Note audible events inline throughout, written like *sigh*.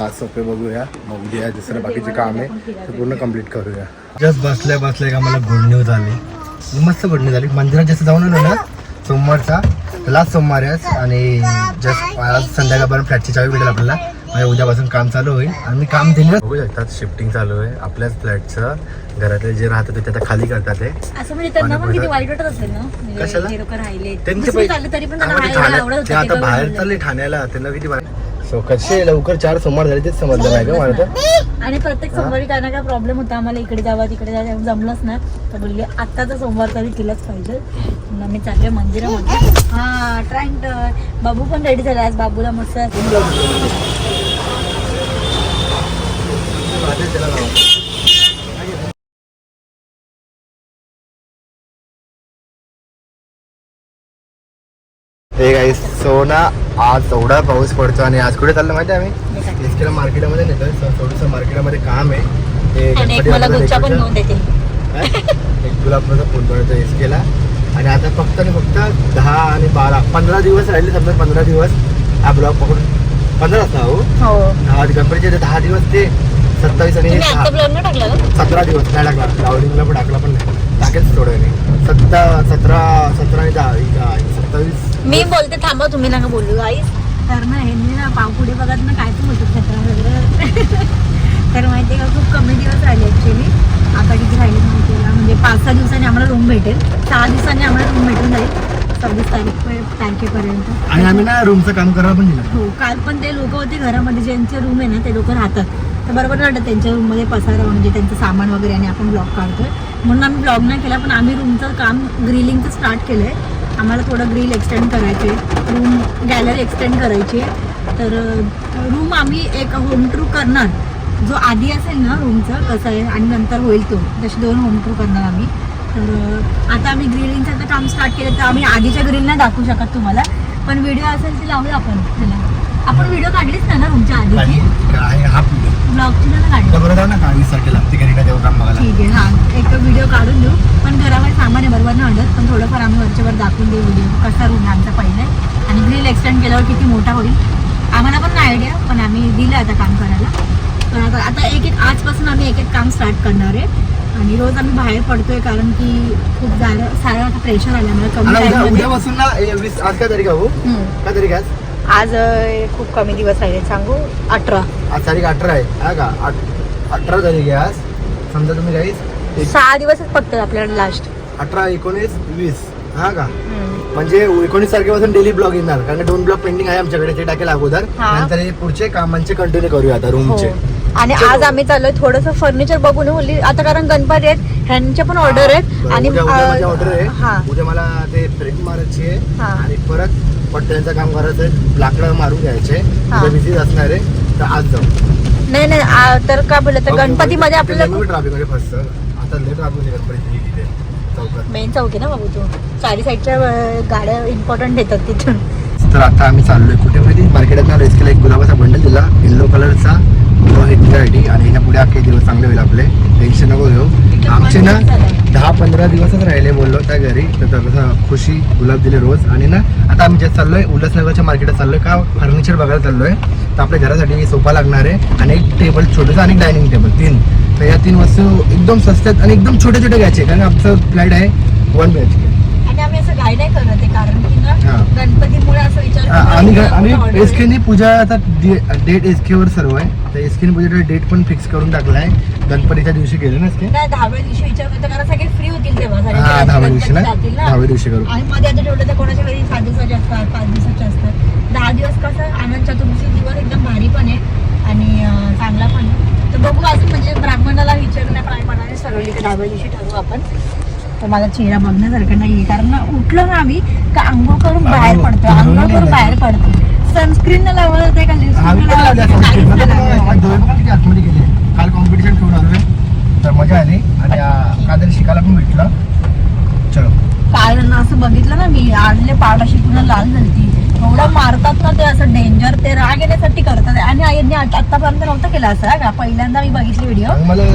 आज सोपे बघूया. मग उद्या दुसरं बाकीचे काम. आहे ते पूर्ण कंप्लीट करूया. जस्ट बसल्या बसल्या का मला गुड न्यूज आली. मस्त गुड न्यूज आली. मंदिरात जसं जाऊन आलो ना. सोमवारचा. लास्ट सोमवार आहे आणि जस्ट आज संध्याकाळपर्यंत फ्लॅटची चावी भेटेल आपल्याला. म्हणजे उद्यापासून काम चालू होईल. आणि मी काम दिलं. बघू शकतात शिफ्टिंग चालू आहे. आपल्याच फ्लॅटचं घरातले जे राहतात ते आता खाली करतात ते. म्हणजे वाईट म्हणजे कशाला? त्यांचे आता बाहेर करून चालले ठाण्याला. त्यांना किती सो कसे लवकर चार सोमवार झाले तेच समजलं नाही का मला तर. आणि प्रत्येक सोमवारी काय ना काय प्रॉब्लेम होता? आम्हाला इकडे जावा तिकडे जावा जमलंच ना. तर बोलले आत्ताचा सोमवार तरी केलंच पाहिजे. आम्ही चाललोय मंदिरामध्ये. हा ट्रँक बाबू पण रेडी झाला आज. बाबूला मस्त. हे गाईस सो ना आज एवढा पाऊस पडतो आणि आज कुठे चाललं माहिती आहे आम्ही? एसकेला मार्केटमध्ये नेतोय. थोडंसं मार्केटमध्ये काम आहे. ते आणि एक गुलाबचा फोन बनवतो एसकेला आणि आता फक्त आणि फक्त दहा आणि बारा पंधरा दिवस राहिले समजा पंधरा दिवस. हा ब्लॉग पकडून पंधराच ना हो? हो. दहा गणपतीचे ते दहा दिवस ते सत्तावीस आणि हे सतरा दिवस. नाही टाकला. लावडिंगला पण टाकला पण नाही. टाकेल वेळाने. सत्ता सतरा सतरा आणि दहा दहा- सत्तावीस मी बोलते थांबा तुम्ही नका बोलू गाईस तर ना हे ना पाव पुढे बघत ना काय सतरा वगैरे. *laughs* तर माहिती का खूप कमी दिवस राहिले ॲक्च्युली आता किती राहिले माहिती का? म्हणजे पाच सहा दिवसांनी आम्हाला रूम भेटेल. सहा दिवसांनी आम्हाला रूम भेटून जाईल. सव्वीस तारीख तारखेपर्यंत. आणि आम्ही ना रूमचं काम करायला पण दिलं हो काल पण ते लोक होते घरामध्ये ज्यांचे रूम आहे ना ते लोक राहतात. तर बरोबर नाही वाटत त्यांच्या रूममध्ये पसारा म्हणजे त्यांचं सामान वगैरे आणि आपण ब्लॉग काढतोय. म्हणून आम्ही ब्लॉग नाही केला पण आम्ही रूमचं काम ग्रिलिंगचं स्टार्ट केलं आहे आम्हाला थोडं ग्रिल एक्सटेंड करायचे रूम गॅलरी एक्सटेंड करायची. आहे तर रूम आम्ही एक होम ट्रू करणार. जो आधी असेल ना रूमचं कसं आहे. आणि नंतर होईल तो. तसे दोन होम ट्रू करणार आम्ही. तर आता आम्ही ग्रिलिंगचं आता काम स्टार्ट केलं तर आम्ही आधीच्या ग्रिल नाही दाखवू शकत तुम्हाला. पण व्हिडिओ असेल ते लावूया आपण. त्याला आपण व्हिडिओ काढलीच ना आणि आधीची आहे हा ब्लॉगची ना काढली. बरोबर जाऊ ना का वीस तारखेला ती घरी का तेव्हा काम बघायला. ठीक आहे हा. एक व्हिडिओ काढून देऊ. पण सामान आहे बरोबर पण थोडंफार आम्ही वरच्यावर दाखवून देऊ व्हिडिओ कसा रूम आमचा पहिले. आणि ग्रिल एक्सटेंड केल्यावर किती मोठा होईल? आम्हाला पण नाही आयडिया पण आम्ही दिलं आता काम करायला. पण आता आता एक एक आजपासून आम्ही एक एक काम स्टार्ट करणार आहे. आणि रोज आम्ही बाहेर पडतोय कारण की खूप सारं आता प्रेशर आलं आम्हाला कमी. उद्यापासून ना आज काय तारीख आहे हो. काय तारीख आहे आज? आज खूप कमी दिवस राहिले. सांगू? अठरा. आज तारीख अठरा आहे. हा का? अठरा तारीख आहे आज. समजा तुम्ही गाईस सहा दिवसच फक्त आपल्याला लास्ट अठरा एकोणीस वीस. हा का? म्हणजे एकोणीस तारखेपासून डेली ब्लॉग येणार. कारण दोन ब्लॉग पेंडिंग आहे आमच्याकडे ते टाकेल अगोदर. नंतर हे पुढचे कामांचे कंटिन्यू करूया आता रूमचे हो. आणि आज आम्ही चाललोय थोडस फर्निचर बघून. आता कारण गणपती आहेत ह्यांचे पण ऑर्डर आहेत. आणि उद्या उद्या माझी ऑर्डर हा आहे उद्या मला ते आहे हा. आणि परत पट्ट्यांचं काम करायचं आहे लाकडं मारून घ्यायचे. बिझी असणार आहे तर आज जाऊ. नाही नाही आ, तर काय बोलत गणपतीमध्ये आपल्याला ट्रॅफिकमध्ये फसतं. आता लेट ट्रॅफिक गणपती तिथे चौकात. मेन चौक आहे ना बाबू तू. चारी साईडच्या अ, गाड्या इम्पॉर्टंट येतात तिथून. तर आता आम्ही चाललोय कुठे माहिती? मार्केटात ना रेस्केला एक गुलाबाचा बंडल दिला येल्लो कलरचा हिटसाठी आणि ह्याच्या पुढे अख्खे दिवस चांगले होईल आपले. टेन्शन नको घेऊ. आमचे ना दहा पंधरा दिवसच राहिले बोललो त्या घरी. तर तसं खुशी गुलाब दिले रोज. आणि ना आता आम्ही जे चाललोय उल्हासनगरच्या मार्केटात चाललोय का फर्निचर बघायला चाललोय. तर आपल्या घरासाठी सोफा लागणार आहे आणि एक टेबल छोटंसं आणि डायनिंग टेबल तीन. तर या तीन वस्तू एकदम स्वस्तात आणि एकदम छोटे छोटे घ्यायचे. कारण आमचं फ्लॅट आहे वन बी एच के आणि आम्ही असं गाय नाही करत आहे कारण की ना हा. गणपतीमुळे असं विचार हा, करतो की order एस केनी पूजा आता डेट एस वर सर्व आहे. तर एस केनी पूजेचा डेट पण फिक्स करून टाकलाय गणपतीच्या दिवशी केलं ना एस के नाही दहाव्या दिवशी विचार करतो कारण सगळे फ्री होतील तेव्हा सगळे हा गणपती दहाव्या दिवशी ना जातील ना. दहाव्या दिवशी करू आणि मध्ये आता ठेवलं तर कोणाच्या घरी सात दिवसाचे असतात पाच दिवसाचे असतात. दहा दिवस कसं आनंद चतुर्थी दिवस एकदम भारी पण आहे आणि अं, चांगला पण आहे. तर बघू अजून म्हणजे ब्राह्मणाला विचारण्याप्रमाणे ठरवली की दहाव्या दिवशी ठरवू आपण. तर माझा चेहरा बघण्यासारखा नाहीये. कारण ना उठलो ना आम्ही का आंघोळ करून बाहेर पडतो आंघोळ करून बाहेर पडतो सनस्क्रीन न लावत होते का आतमध्ये गेले. काल कॉम्पिटिशन ठेवून आलोय. तर मजा आली. आणि काहीतरी शिकायला पण भेटलं. चलो. ना असं बघितलं ना मी आडले पाड अशी पुन्हा लाल झाली. एवढं मारतात ना ते असं डेंजर ते राग येण्यासाठी करतात. आणि आत- आतापर्यंत नव्हतं केलं असं का? पहिल्यांदा मी बघितली व्हिडिओ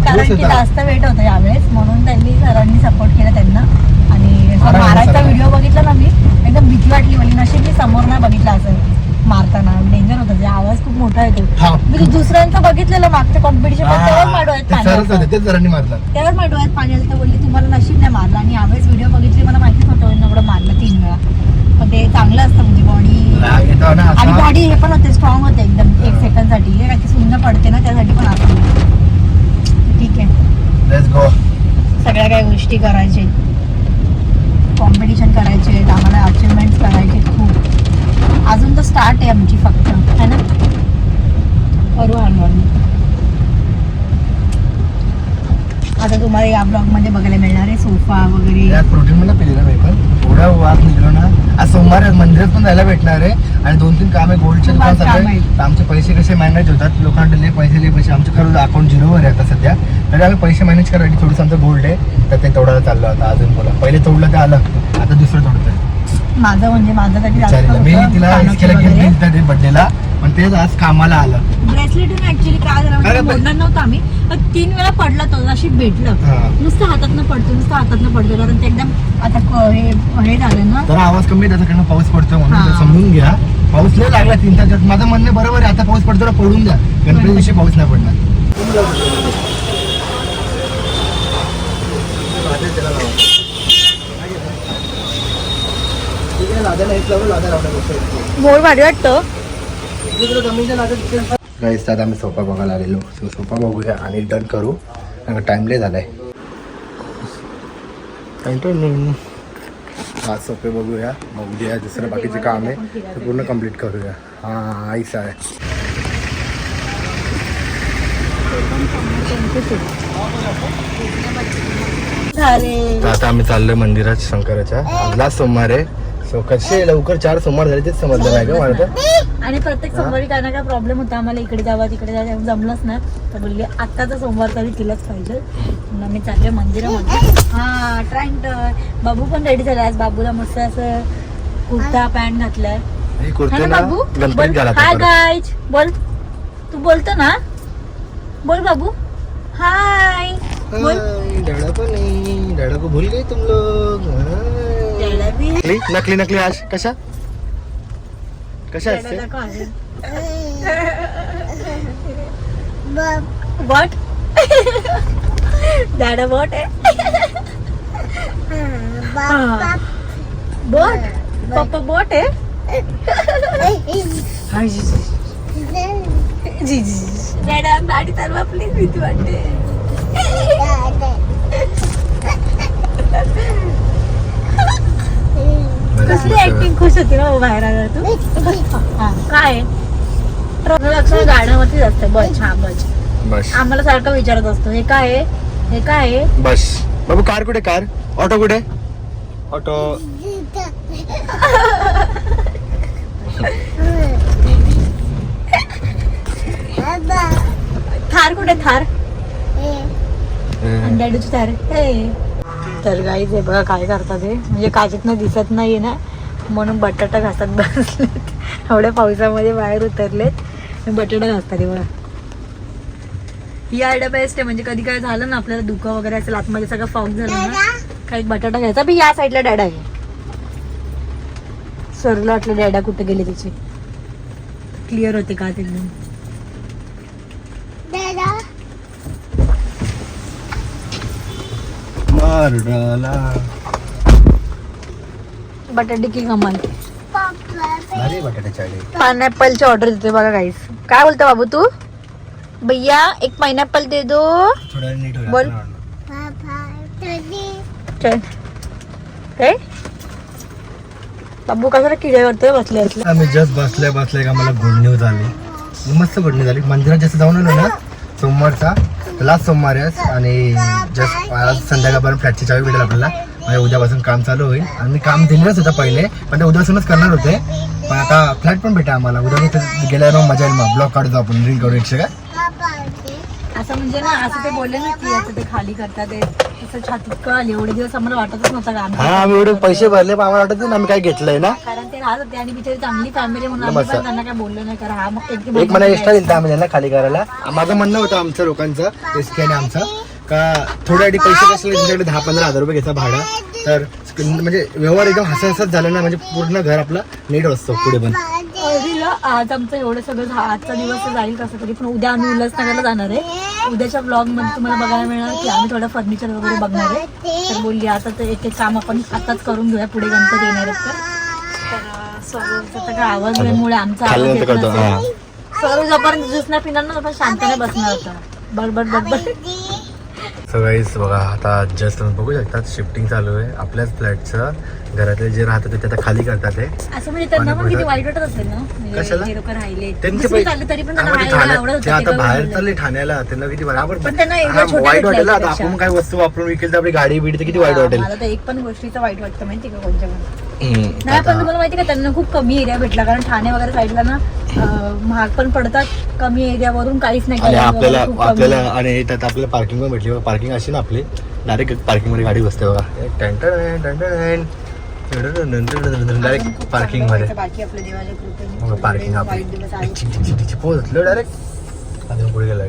कारण की. जास्त वेट होतं यावेळेस म्हणून त्यांनी सरांनी सपोर्ट केला त्यांना आणि असं मारायला मारायचा सरांनी. व्हिडिओ बघितला ना मी एकदम भीती वाटली म्हणजे नशीब मी समोर नाही बघितला असं मारताना डेंजर होतं जे आवाज खूप मोठा येतो मी दुसऱ्यांचं बघितलेलं मागच्या कॉम्पिटिशन तेव्हाच हा, माडवायत ते पाणी होते. तेच जरांनी मारला. तेव्हाच माडवायत पाणी आलं तर बोलली तुम्हाला नशीब नाही मारलं. आणि यावेळेस व्हिडिओ बघितली मला माहितीच नव्हतं एवढं मारलं तीन वेळा. पण ते चांगलं असतं म्हणजे बॉडी आणि बॉडी हे पण होते स्ट्रॉंग होते एकदम एक सेकंडसाठी हे काय की शून्य पडते ना त्यासाठी पण असतं ठीक आहे लेट्स गो सगळ्या काही गोष्टी करायचे कॉम्पिटिशन करायचे आम्हाला अचिव्हमेंट करायचे खूप अजून तर स्टार्ट आहे आमची फक्त है ना करू हळूहळू आता तुम्हाला या ब्लॉगमध्ये बघायला मिळणार आहे सोफा वगैरे. प्रोटीन पिलेला थोडा वाद निघलो ना. आज सोमवार मंदिरात पण जायला भेटणार आहे. आणि दोन तीन कामे गोल्डचे दुकान आमचे पैसे कसे मॅनेज होतात? लय पैसे पैसे. आमच्या खरं अकाउंट झिरोवर आहे आता सध्या. तरी आम्ही पैसे मॅनेज करायसाठी थोडंसं आमचं गोल्ड आहे. तर ते तोडायला चाललं आता अजून बोला. पहिले तोडलं ते आलं. आता दुसरं तोडतंय माझं म्हणजे विचारलं. मी तिला बड्डेला पण तेच आज कामाला आलं. ब्रेसलेट ऍक्च्युली काय झालं मोडणार नव्हतं आम्ही. पण तीन वेळा पडला तो नशीब भेटलं. हा. नुसतं हातातनं पडतो नुसतं हातातनं पडतो कारण ते एकदम आता क- हे हे झालं ना. जरा आवाज कमी आहे त्याच्याकडनं पाऊस पडतोय म्हणून हा. ते समजून घ्या. पाऊस नाही लागला तीन तास माझं म्हणणं बरोबर आहे आता पाऊस पडतो ना पडून द्या. गणपती दिवशी पाऊस नाही पडणार. मोड भारी वाटतं. गाईस आता आम्ही सोफा बघायला आलेलो. सो सोफा बघूया आणि डन करू. टाइम लय झालाय. कंटिन्यू हा सोफे बघूया. मग उद्या दुसरं बाकीचे काम आहे. ते पूर्ण कंप्लीट करूया. हा आईस आहे. आता आम्ही चाललोय मंदिरात शंकराच्या. आज लास्ट सोमवार आहे. सो कसे लवकर चार सोमवार झाले तेच समजलं नाही का मला तर. आणि प्रत्येक सोमवारी काय ना काय प्रॉब्लेम होता. आम्हाला इकडे जावा तिकडे जावा जमलंच ना तर बोलली आत्ताचा सोमवार तरी केलाच पाहिजे. म्हणून आम्ही चाललोय मंदिरामध्ये हा ट्राईंग बाबू पण रेडी झाला. आज बाबूला मस्त असं कुर्ता पॅन्ट घातलाय. हे कुर्ते ना ना बाबू घाला हाय गाईज बोल. तू बोलतो ना? बोल बाबू. हाय बोल. डैडा को नहीं. डैडा को भूल गए तुम लोग. नकली? नकली नकली आज? कशा? कशा असते वॉट डॅडा वॉट आहे बोट पप्पा बोट आहे हाय, जी, जी. जी जी डॅडा गाडी चालवा प्लीज़ भीती वाटते कसली ऍक्टिंग खुश होती ना बाहेर आला तू? हा, काय? लक्ष गाड्यावरतीच असतं. बस हा बस. बस. आम्हाला सारखं विचारत असतो. हे काय आहे? हे काय आहे? बस. बाबू कार कुठे कार? ऑटो कुठे? ऑटो. थार कुठे थार? डॅडूची थार. हे. तर गाईज हे बघा काय करतात हे. म्हणजे काचेतनं दिसत नाहीये ना. म्हणून बटाटा घासत बसलेत. एवढ्या पावसामध्ये बाहेर उतरलेत. बटाटा घासतात हे बघा. ही आयडिया बेस्ट आहे. म्हणजे कधी काय झालं ना आपल्याला दुखं वगैरे असेल आतमध्ये सगळं फॉग झालं ना काही बटाटा घ्यायचा? बी या साईडला डॅडा आहे सरला वाटलं डॅडा कुठे गेले त्याचे क्लिअर होते का ते एकदम? डाला बटाटे की कमाल. अरे बटाट्याची आडी. पायनॅपलची ऑर्डर देते बघा गाईस काय बोलतो बाबू तू? भैया एक पायनॅपल दे दो. थोडा नीट होईल बोल. आपल्याला. चल. काय बाबू कशाला बसले असले आम्ही जस्ट बसल्या बसल्या का मला गुड न्यूज आली. मस्त गुड न्यूज आली. मंदिरात जसं जाऊन आलो ना सोमवारचा. लास्ट सोमवार आहे आणि जस्ट आज संध्याकाळपर्यंत फ्लॅटची चावी भेटेल आपल्याला. म्हणजे उद्यापासून काम चालू होईल. आणि मी काम दिलेलंच होतं पहिले पण ते उद्यापासूनच करणार होते. पण आता फ्लॅट पण भेटेल आम्हाला. उद्या मी गेल्यावर मग मजा येईल मग. ब्लॉक काढतो आपण रील करू एकशे काय असं म्हणजे ना असं ते बोलले ना की असं ते खाली करतात ते. असं छातीत कळाली एवढे दिवस आम्हाला वाटतच नव्हतं का आम्ही हा आम्ही एवढे पैसे भरले पण आम्हाला वाटत नाही आम्ही काय घेतलंय ना. कारण ते राहत होते आणि बिचारी चांगली फॅमिली म्हणून आम्ही नमस्कार. पण त्यांना काय बोललो नाही कारण हा मग एक एक महिना एक्स्ट्रा दिलता आम्ही त्यांना खाली करायला. माझं म्हणणं होतं आमचं लोकांचं एस के आणि आमचं का थोड्यासाठी पैसे कसले त्यांच्याकडे दहा पंधरा हजार रुपये घ्यायचा भाडं. तर म्हणजे व्यवहार एकदम हसत हसत झालं ना म्हणजे पूर्ण घर आपलं नीट असतो पुढे पण. आज आमचं एवढं सगळं झा- आजचा दिवस जाईल कसं तरी पण उद्या आम्ही उल्हासनगरला जाणार आहे. उद्याच्या ब्लॉगमध्ये तुम्हाला बघायला मिळणार की आम्ही थोडं फर्निचर वगैरे बघणार आहे. तर बोलली आता ते एक एक काम आपण आताच करून घेऊया पुढे गणपती येणार आहेत तर तर तर आवाज मुळे आमचा आवाज येत नसेल. सरोज जोपर्यंत ज्यूस नाही पिणार ना तोपर्यंत शांतने बसणार होता. बडबड बडबड सगळीच बघा आता जस्ट तुम्ही बघू शकतात शिफ्टिंग चालू आहे आपल्याच फ्लॅटचं घरातले जे राहतात ते आता खाली करतात ते असं म्हणजे त्यांना पण आणि किती पुढे- वाईट वाटत असेल ना म्हणजे कशाला? जे लोक राहिले त्यांचे दुसरी पै- चालली तरी पण त्यांना म्हणजे राहायला ते आता बाहेर. चालले ठाण्याला त्यांना किती बरोबर पण त्यांना एवढ्या हा, छोट्या वाईट वाटेल ना, आता. आपण काय वस्तू वापरून विकेल तर आपली गाडी बिडी तर किती वाईट वाटेल मला तर एक पण गोष्टीचं वाईट वाटतं माहिती का कोणत्या पण नाही पण तुम्हाला माहिती का त्यांना खूप कमी एरिया भेटला कारण ठाणे वगैरे साईडला ना महाग पण पडतात कमी एरियावरून काहीच नाही आणि आपल्याला. आपल्याला आणि त्यात आपल्याला पार्किंग पण भेटली. बघा पार्किंग अशी ना आपली डायरेक्ट पार्किंगमध्ये गाडी बसते बघा. डायरेक्ट पार्किंगमध्ये. व्हायचं बाकी आपल्या देवाच्या कृपेने. पार्किंग आपली. पोहोचलो डायरेक्ट पुढे गेला